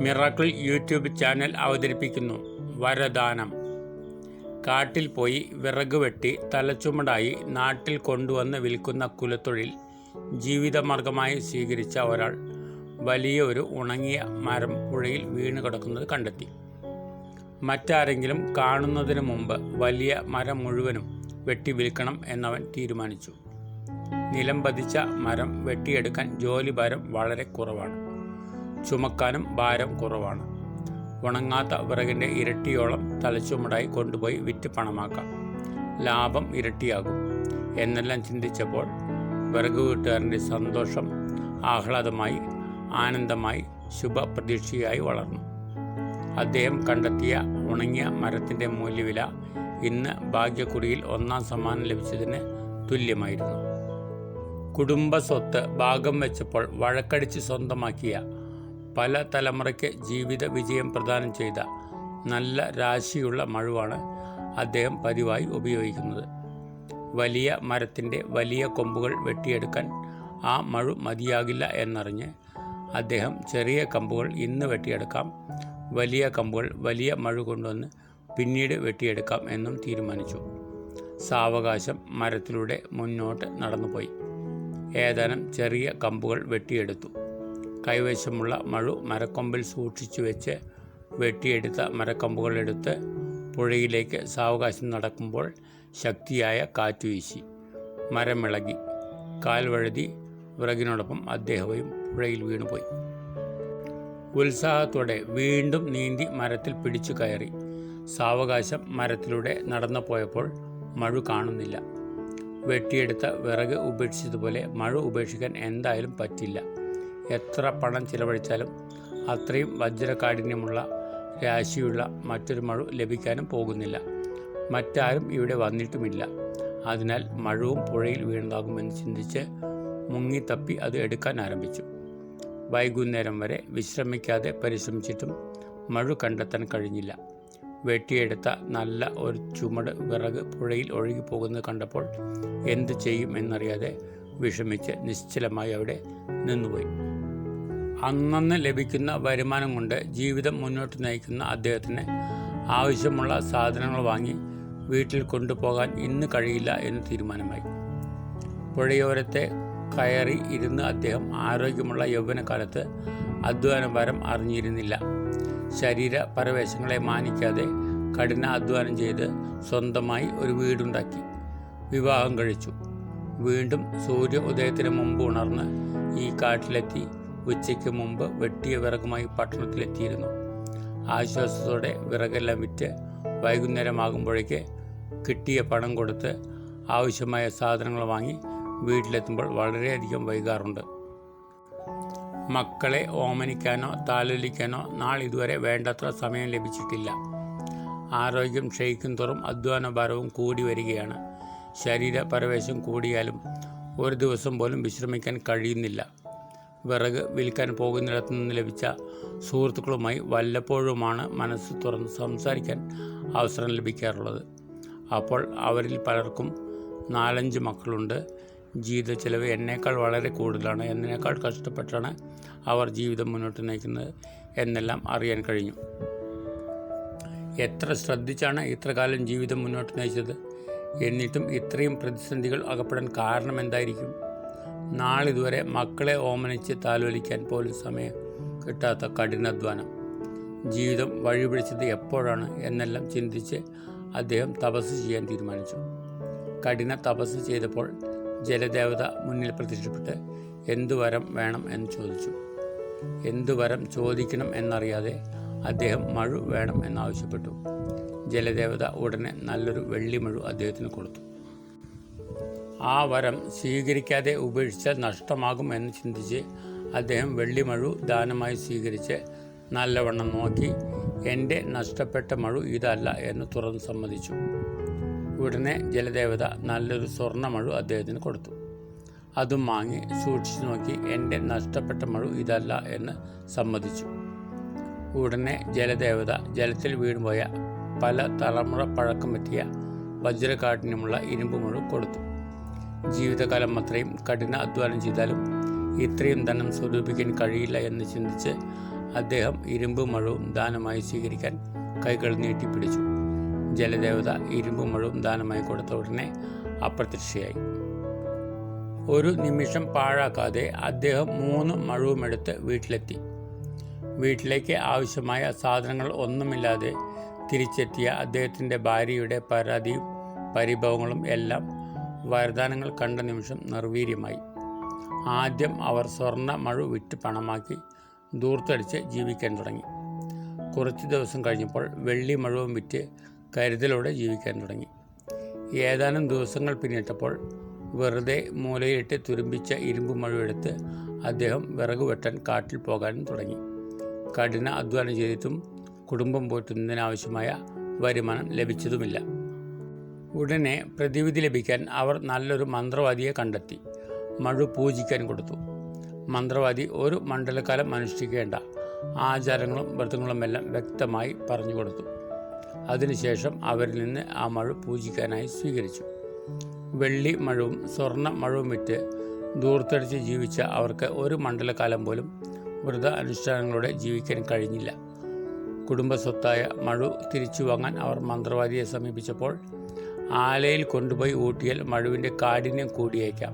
Miracle YouTube channel അവതരിപ്പിക്കുന്നു. വരദാനം. കാട്ടിൽ പോയി വിറക് വെട്ടി തലച്ചുമടായി നാട്ടിൽ കൊണ്ടുവന്ന് വിൽക്കുന്ന കുലത്തൊഴിൽ ജീവിതമാർഗമായി സ്വീകരിച്ച ഒരാൾ വലിയ ഒരു ഉണങ്ങിയ മരം പുഴയിൽ വീണ് കിടക്കുന്നത് കണ്ടെത്തി. മറ്റാരെങ്കിലും കാണുന്നതിന് മുമ്പ് വലിയ മരം മുഴുവനും വെട്ടി വിൽക്കണം എന്നവൻ തീരുമാനിച്ചു. നിലം പതിച്ച മരം വെട്ടിയെടുക്കാൻ ജോലി ഭാരം വളരെ കുറവാണ്. ചുമക്കാനും ഭാരം കുറവാണ്. ഉണങ്ങാത്ത വിറകിന്റെ ഇരട്ടിയോളം തലച്ചുമടായി കൊണ്ടുപോയി വിറ്റ് പണമാക്കാം. ലാഭം ഇരട്ടിയാകും. എന്നെല്ലാം ചിന്തിച്ചപ്പോൾ വിറക് വീട്ടുകാരന്റെ സന്തോഷം ആഹ്ലാദമായി ആനന്ദമായി ശുഭപ്രതീക്ഷയായി വളർന്നു. അദ്ദേഹം കണ്ടെത്തിയ ഉണങ്ങിയ മരത്തിന്റെ മൂല്യവില ഇന്ന് ഭാഗ്യക്കുറിയിൽ ഒന്നാം സമ്മാനം ലഭിച്ചതിന് തുല്യമായിരുന്നു. കുടുംബ സ്വത്ത് ഭാഗം വെച്ചപ്പോൾ വഴക്കടിച്ച് സ്വന്തമാക്കിയ പല തലമുറയ്ക്ക് ജീവിത വിജയം പ്രദാനം ചെയ്ത നല്ല രാശിയുള്ള മഴുവാണ് അദ്ദേഹം പതിവായി ഉപയോഗിക്കുന്നത്. വലിയ മരത്തിന്റെ വലിയ കൊമ്പുകൾ വെട്ടിയെടുക്കാൻ ആ മഴു മതിയാകില്ല എന്നറിഞ്ഞ് അദ്ദേഹം ചെറിയ കമ്പുകൾ ഇന്ന് വെട്ടിയെടുക്കാം വലിയ കമ്പുകൾ വലിയ മഴു കൊണ്ടുവന്ന് പിന്നീട് വെട്ടിയെടുക്കാം എന്നും തീരുമാനിച്ചു. സാവകാശം മരത്തിലൂടെ മുന്നോട്ട് നടന്നുപോയി. ഏതാനും ചെറിയ കമ്പുകൾ വെട്ടിയെടുത്തു. കൈവശമുള്ള മഴു മരക്കൊമ്പിൽ സൂക്ഷിച്ചു വെച്ച് വെട്ടിയെടുത്ത മരക്കൊമ്പുകളെടുത്ത് പുഴയിലേക്ക് സാവകാശം നടക്കുമ്പോൾ ശക്തിയായ കാറ്റ് വീശി. മരമിളകി. കാൽവഴുതി വിറകിനോടൊപ്പം അദ്ദേഹവും പുഴയിൽ വീണുപോയി. ഉത്സാഹത്തോടെ വീണ്ടും നീന്തി മരത്തിൽ പിടിച്ചു കയറി. സാവകാശം മരത്തിലൂടെ നടന്നു പോയപ്പോൾ മഴ കാണുന്നില്ല. വെട്ടിയെടുത്ത വിറക് ഉപേക്ഷിച്ചതുപോലെ മഴ ഉപേക്ഷിക്കാൻ എന്തായാലും പറ്റില്ല. എത്ര പണം ചിലവഴിച്ചാലും അത്രയും വജ്രകാഠിന്യമുള്ള രാശിയുള്ള മറ്റൊരു മഴു ലഭിക്കാനും പോകുന്നില്ല. മറ്റാരും ഇവിടെ വന്നിട്ടുമില്ല. അതിനാൽ മഴവും പുഴയിൽ വീണതാകുമെന്ന് ചിന്തിച്ച് മുങ്ങിത്തപ്പി അത് എടുക്കാൻ ആരംഭിച്ചു. വൈകുന്നേരം വരെ വിശ്രമിക്കാതെ പരിശ്രമിച്ചിട്ടും മഴു കണ്ടെത്താൻ കഴിഞ്ഞില്ല. വെട്ടിയെടുത്ത നല്ല ഒരു ചുമട് വിറക് പുഴയിൽ ഒഴുകിപ്പോകുന്നത് കണ്ടപ്പോൾ എന്ത് ചെയ്യും എന്നറിയാതെ വിഷമിച്ച് നിശ്ചലമായി അവിടെ നിന്നുപോയി. അന്നന്ന് ലഭിക്കുന്ന വരുമാനം കൊണ്ട് ജീവിതം മുന്നോട്ട് നയിക്കുന്ന അദ്ദേഹത്തിന് ആവശ്യമുള്ള സാധനങ്ങൾ വാങ്ങി വീട്ടിൽ കൊണ്ടുപോകാൻ ഇന്ന് കഴിയില്ല എന്ന് തീരുമാനമായി. പുഴയോരത്തെ കയറി ഇരുന്ന് അദ്ദേഹം ആരോഗ്യമുള്ള യൗവനകാലത്ത് അധ്വാനഭാരം അറിഞ്ഞിരുന്നില്ല. ശരീര പരവേശങ്ങളെ മാനിക്കാതെ കഠിന അധ്വാനം ചെയ്ത് സ്വന്തമായി ഒരു വീടുണ്ടാക്കി. വിവാഹം കഴിച്ചു. വീണ്ടും സൂര്യ ഉദയത്തിന് മുമ്പ് ഉണർന്ന് ഈ കാട്ടിലെത്തി ഉച്ചയ്ക്ക് മുമ്പ് വെട്ടിയ വിറകുമായി പട്ടണത്തിലെത്തിയിരുന്നു. ആശ്വാസത്തോടെ വിറകെല്ലാം വിറ്റ് വൈകുന്നേരമാകുമ്പോഴേക്ക് കിട്ടിയ പണം കൊടുത്ത് ആവശ്യമായ സാധനങ്ങൾ വാങ്ങി വീട്ടിലെത്തുമ്പോൾ വളരെയധികം വൈകാറുണ്ട്. മക്കളെ ഓമനിക്കാനോ താലോലിക്കാനോ നാളിതുവരെ വേണ്ടത്ര സമയം ലഭിച്ചിട്ടില്ല. ആരോഗ്യം ക്ഷയിക്കും തോറും അധ്വാനഭാരവും കൂടി വരികയാണ്. ശരീര പരവേശം കൂടിയാലും ഒരു ദിവസം പോലും വിശ്രമിക്കാൻ കഴിയുന്നില്ല. വിറക് വിൽക്കാൻ പോകുന്നിടത്തു നിന്ന് ലഭിച്ച സുഹൃത്തുക്കളുമായി വല്ലപ്പോഴുമാണ് മനസ്സ് തുറന്ന് സംസാരിക്കാൻ അവസരം ലഭിക്കാറുള്ളത്. അപ്പോൾ അവരിൽ പലർക്കും നാലഞ്ച് മക്കളുണ്ട്. ജീവിത ചെലവ് എന്നേക്കാൾ വളരെ കൂടുതലാണ്. എന്നേക്കാൾ കഷ്ടപ്പെട്ടാണ് അവർ ജീവിതം മുന്നോട്ട് നയിക്കുന്നത് എന്നെല്ലാം അറിയാൻ കഴിഞ്ഞു. എത്ര ശ്രദ്ധിച്ചാണ് ഇത്രകാലം ജീവിതം മുന്നോട്ട് നയിച്ചത്? എന്നിട്ടും ഇത്രയും പ്രതിസന്ധികൾ അകപ്പെടാൻ കാരണം എന്തായിരിക്കും? നാളിതുവരെ മക്കളെ ഓമനിച്ച് താലോലിക്കാൻ പോലും സമയം കിട്ടാത്ത കഠിനാധ്വാനം ജീവിതം വഴിപിടിച്ചത് എപ്പോഴാണ് എന്നെല്ലാം ചിന്തിച്ച് അദ്ദേഹം തപസ് ചെയ്യാൻ തീരുമാനിച്ചു. കഠിന തപസ് ചെയ്തപ്പോൾ ജലദേവത മുന്നിൽ പ്രത്യക്ഷപ്പെട്ട് എന്തു വരം വേണം എന്ന് ചോദിച്ചു. എന്തു വരം ചോദിക്കണം എന്നറിയാതെ അദ്ദേഹം മഴു വേണം എന്നാവശ്യപ്പെട്ടു ജലദേവത ഉടനെ നല്ലൊരു വെള്ളിമഴു അദ്ദേഹത്തിന് കൊടുത്തു. ആ വരം സ്വീകരിക്കാതെ ഉപേക്ഷിച്ചാൽ നഷ്ടമാകും എന്ന് ചിന്തിച്ച് അദ്ദേഹം വെള്ളിമഴു ദാനമായി സ്വീകരിച്ച് നല്ലവണ്ണം നോക്കി എന്റെ നഷ്ടപ്പെട്ട മഴു ഇതല്ല എന്ന് തുറന്ന് സമ്മതിച്ചു. ഉടനെ ജലദേവത നല്ലൊരു സ്വർണമഴു അദ്ദേഹത്തിന് കൊടുത്തു. അതും വാങ്ങി സൂക്ഷിച്ചു നോക്കി എന്റെ നഷ്ടപ്പെട്ട മഴു ഇതല്ല എന്ന് സമ്മതിച്ചു. ഉടനെ ജലദേവത ജലത്തിൽ വീണുപോയ പല തലമുറ പഴക്കം പറ്റിയ വജ്രകാഠിന്യമുള്ള ഇരുമ്പ് മുഴു കൊടുത്തു. ജീവിതകാലം അത്രയും കഠിന അധ്വാനം ചെയ്താലും ഇത്രയും ധനം സ്വരൂപിക്കാൻ കഴിയില്ല എന്ന് ചിന്തിച്ച് അദ്ദേഹം ഇരുമ്പ് മഴവും ദാനമായി സ്വീകരിക്കാൻ കൈകൾ നീട്ടിപ്പിടിച്ചു ജലദേവത ഇരുമ്പ് മഴവും ദാനമായി കൊടുത്ത ഉടനെ അപ്രത്യക്ഷയായി. ഒരു നിമിഷം പാഴാക്കാതെ അദ്ദേഹം മൂന്ന് മഴവുമെടുത്ത് വീട്ടിലെത്തി. വീട്ടിലേക്ക് ആവശ്യമായ സാധനങ്ങൾ ഒന്നുമില്ലാതെ തിരിച്ചെത്തിയ അദ്ദേഹത്തിന്റെ ഭാര്യയുടെ പരാതിയും പരിഭവങ്ങളും എല്ലാം വരദാനങ്ങൾ കണ്ട നിമിഷം നിർവീര്യമായി. ആദ്യം അവർ സ്വർണ മഴ വിറ്റ് പണമാക്കി ദൂർത്തടിച്ച് ജീവിക്കാൻ തുടങ്ങി. കുറച്ച് ദിവസം കഴിഞ്ഞപ്പോൾ വെള്ളി മഴവും വിറ്റ് കരുതലോടെ ജീവിക്കാൻ തുടങ്ങി. ഏതാനും ദിവസങ്ങൾ പിന്നിട്ടപ്പോൾ വെറുതെ മൂലയിട്ട് തുരുമ്പിച്ച ഇരുമ്പ് മഴയെടുത്ത് അദ്ദേഹം വിറക് വെട്ടാൻ കാട്ടിൽ പോകാനും തുടങ്ങി. കഠിന അധ്വാനം ചെയ്തിട്ടും കുടുംബം പോറ്റുന്നതിനാവശ്യമായ വരുമാനം ലഭിച്ചതുമില്ല. ഉടനെ പ്രതിവിധി ലഭിക്കാൻ അവർ നല്ലൊരു മന്ത്രവാദിയെ കണ്ടെത്തി. മഴു പൂജിക്കാൻ കൊടുത്തു. മന്ത്രവാദി ഒരു മണ്ഡലകാലം അനുഷ്ഠിക്കേണ്ട ആചാരങ്ങളും വ്രതങ്ങളുമെല്ലാം വ്യക്തമായി പറഞ്ഞു കൊടുത്തു. അതിനുശേഷം അവരിൽ നിന്ന് ആ മഴ പൂജിക്കാനായി സ്വീകരിച്ചു. വെള്ളി മഴവും സ്വർണ മഴവും വിറ്റ് ദൂർത്തടിച്ച് ജീവിച്ച അവർക്ക് ഒരു മണ്ഡലകാലം പോലും വ്രത അനുഷ്ഠാനങ്ങളോടെ ജീവിക്കാൻ കഴിഞ്ഞില്ല. കുടുംബസ്വത്തായ മഴു തിരിച്ചു വാങ്ങാൻ അവർ മന്ത്രവാദിയെ സമീപിച്ചപ്പോൾ ആലയിൽ കൊണ്ടുപോയി ഊട്ടിയാൽ മഴുവിന്റെ കാഠിന്യം കൂടിയേക്കാം.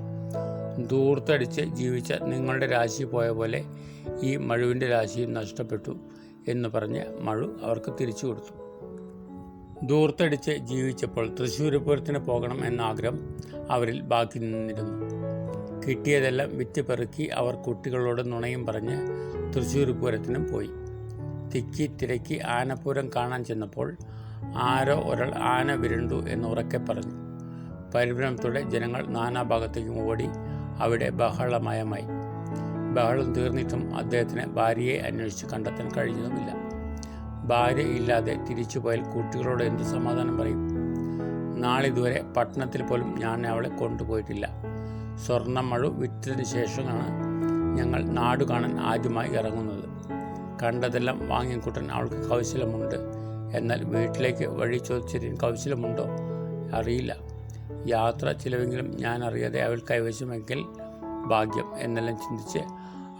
ദൂർത്തടിച്ച് ജീവിച്ച നിങ്ങളുടെ രാശി പോയ പോലെ ഈ മഴുവിന്റെ രാശിയും നഷ്ടപ്പെട്ടു എന്ന് പറഞ്ഞ് മഴു അവർക്ക് തിരിച്ചു കൊടുത്തു. ദൂർത്തടിച്ച് ജീവിച്ചപ്പോൾ തൃശ്ശൂർ പൂരത്തിന് പോകണം എന്ന ആഗ്രഹം അവരിൽ ബാക്കി നിന്നിരുന്നു. കിട്ടിയതെല്ലാം വിറ്റ് പെറുക്കി അവർ കുട്ടികളോട് നുണയും പറഞ്ഞ് തൃശ്ശൂർ പൂരത്തിനും പോയി. തിക്കി തിരക്കി ആനപ്പൂരം കാണാൻ ചെന്നപ്പോൾ ആരോ ഒരാൾ ആന വിരണ്ടു എന്ന് ഉറക്കെ പറഞ്ഞു. പരിഭ്രമത്തോടെ ജനങ്ങൾ നാനാഭാഗത്തേക്കും ഓടി അവിടെ ബഹളമയമായി. ബഹളം തീർന്നിട്ടും അദ്ദേഹത്തിന് ഭാര്യയെ അന്വേഷിച്ച് കണ്ടെത്താൻ കഴിഞ്ഞതുമില്ല. ഭാര്യ ഇല്ലാതെ തിരിച്ചുപോയാൽ കുട്ടികളോട് എന്ത് സമാധാനം പറയും? നാളിതുവരെ പട്ടണത്തിൽ പോലും ഞാൻ അവളെ കൊണ്ടുപോയിട്ടില്ല. സ്വർണമഴു വിറ്റതിന് ശേഷമാണ് ഞങ്ങൾ നാട് കാണാൻ ആദ്യമായി ഇറങ്ങുന്നത്. കണ്ടതെല്ലാം വാങ്ങിക്കൂട്ടാൻ അവൾക്ക് കൗശലമുണ്ട്. എന്നാൽ വീട്ടിലേക്ക് വഴി ചോദിച്ചതിന് കൗശലമുണ്ടോ? അറിയില്ല. യാത്ര ചിലവെങ്കിലും ഞാൻ അറിയാതെ അവൾ കൈവശമെങ്കിൽ ഭാഗ്യം എന്നെല്ലാം ചിന്തിച്ച്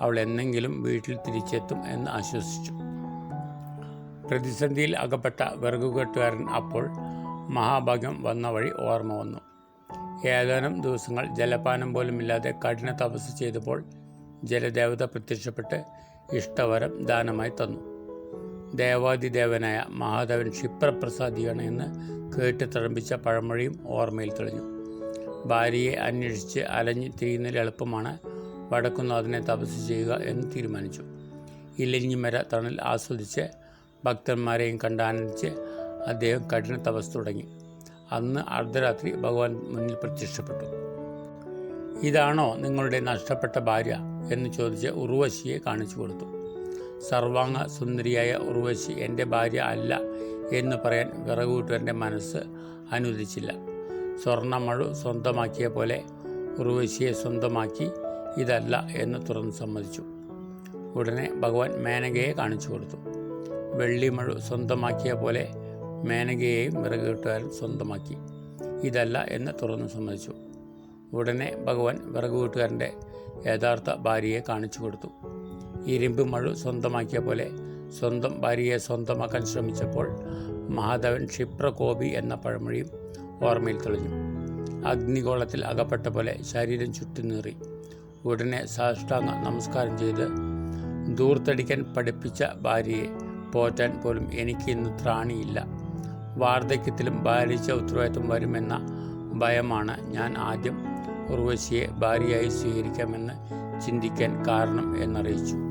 അവൾ എന്നെങ്കിലും വീട്ടിൽ തിരിച്ചെത്തും എന്ന് ആശ്വസിച്ചു. പ്രതിസന്ധിയിൽ അകപ്പെട്ട വിറകുകെട്ടുകാരൻ അപ്പോൾ മഹാഭാഗ്യം വന്ന വഴി ഓർമ്മ വന്നു. ഏതാനും ദിവസങ്ങൾ ജലപാനം പോലുമില്ലാതെ കഠിന തപസ് ചെയ്തപ്പോൾ ജലദേവത പ്രത്യക്ഷപ്പെട്ട് ഇഷ്ടവരം ദാനമായി തന്നു. ദേവാദിദേവനായ മഹാദേവൻ ക്ഷിപ്രപ്രസാദിയാണ് എന്ന് കേട്ട് തഴമ്പിച്ച പഴമൊഴിയും ഓർമ്മയിൽ തെളിഞ്ഞു. ഭാര്യയെ അന്വേഷിച്ച് അലഞ്ഞ് തിരിയുന്നതിൽ എളുപ്പമാണ് വടക്കുന്നാഥനെ തപസ് ചെയ്യുക എന്ന് തീരുമാനിച്ചു. ഇലഞ്ഞിമര തണൽ ആസ്വദിച്ച് ഭക്തന്മാരെയും കണ്ടാനന്ദിച്ച് അദ്ദേഹം കഠിന തപസ് തുടങ്ങി. അന്ന് അർദ്ധരാത്രി ഭഗവാൻ മുന്നിൽ പ്രത്യക്ഷപ്പെട്ടു. ഇതാണോ നിങ്ങളുടെ നഷ്ടപ്പെട്ട ഭാര്യ? എന്ന് ചോദിച്ച് ഉർവശിയെ കാണിച്ചു കൊടുത്തു. സർവാംഗ സുന്ദരിയായ ഉർവശി എന്റെ ഭാര്യ അല്ല എന്ന് പറയാൻ വിറകുകൂട്ടുവന്റെ മനസ്സ് അനുവദിച്ചില്ല. സ്വർണമഴു സ്വന്തമാക്കിയ പോലെ ഉർവശിയെ സ്വന്തമാക്കി ഇതല്ല എന്ന് തുറന്ന് സമ്മതിച്ചു. ഉടനെ ഭഗവാൻ മേനകയെ കാണിച്ചു കൊടുത്തു. വെള്ളിമഴു സ്വന്തമാക്കിയ പോലെ മേനകയെയും വിറകുകൂട്ടുകാരൻ സ്വന്തമാക്കി. ഇതല്ല എന്ന് തുറന്ന് സമ്മതിച്ചു. ഉടനെ ഭഗവാൻ വിറകുകൂട്ടുകാരന്റെ യഥാർത്ഥ ഭാര്യയെ കാണിച്ചു കൊടുത്തു. ഇരുമ്പ് മഴു സ്വന്തമാക്കിയ പോലെ സ്വന്തം ഭാര്യയെ സ്വന്തമാക്കാൻ ശ്രമിച്ചപ്പോൾ മഹാദേവൻ ക്ഷിപ്രകോപി എന്ന പഴമൊഴിയും ഓർമ്മയിൽ തെളിഞ്ഞു. അഗ്നിഗോളത്തിൽ അകപ്പെട്ട പോലെ ശരീരം ചുറ്റുനീറി. ഉടനെ സാഷ്ടാംഗ നമസ്കാരം ചെയ്ത് ദൂർത്തടിക്കാൻ പഠിപ്പിച്ച ഭാര്യയെ പോറ്റാൻ പോലും എനിക്ക് ഇന്ന് ത്രാണിയില്ല. വാർദ്ധക്യത്തിലും ഭാരിച്ച ഉത്തരവാദിത്വം വരുമെന്ന ഭയമാണ് ഞാൻ ആദ്യം ഉർവശിയെ ഭാര്യയായി സ്വീകരിക്കാമെന്ന് ചിന്തിക്കാൻ കാരണം എന്നറിയിച്ചു.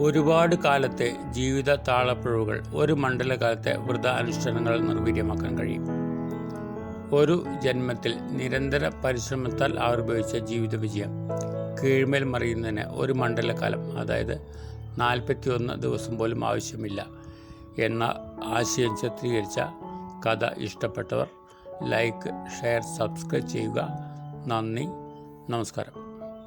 ഒരുപാട് കാലത്തെ ജീവിത താളപ്പിഴവുകൾ ഒരു മണ്ഡലകാലത്തെ വ്രത അനുഷ്ഠാനങ്ങൾ നിർവീര്യമാക്കാൻ കഴിയും. ഒരു ജന്മത്തിൽ നിരന്തര പരിശ്രമത്താൽ ആവിർഭവിച്ച ജീവിത വിജയം കീഴ്മേൽ മറിയുന്നതിന് ഒരു മണ്ഡലകാലം അതായത് നാൽപ്പത്തിയൊന്ന് ദിവസം പോലും ആവശ്യമില്ല എന്ന ആശയം ചിത്രീകരിച്ച കഥ ഇഷ്ടപ്പെട്ടവർ ലൈക്ക് ഷെയർ സബ്സ്ക്രൈബ് ചെയ്യുക. നന്ദി. നമസ്കാരം.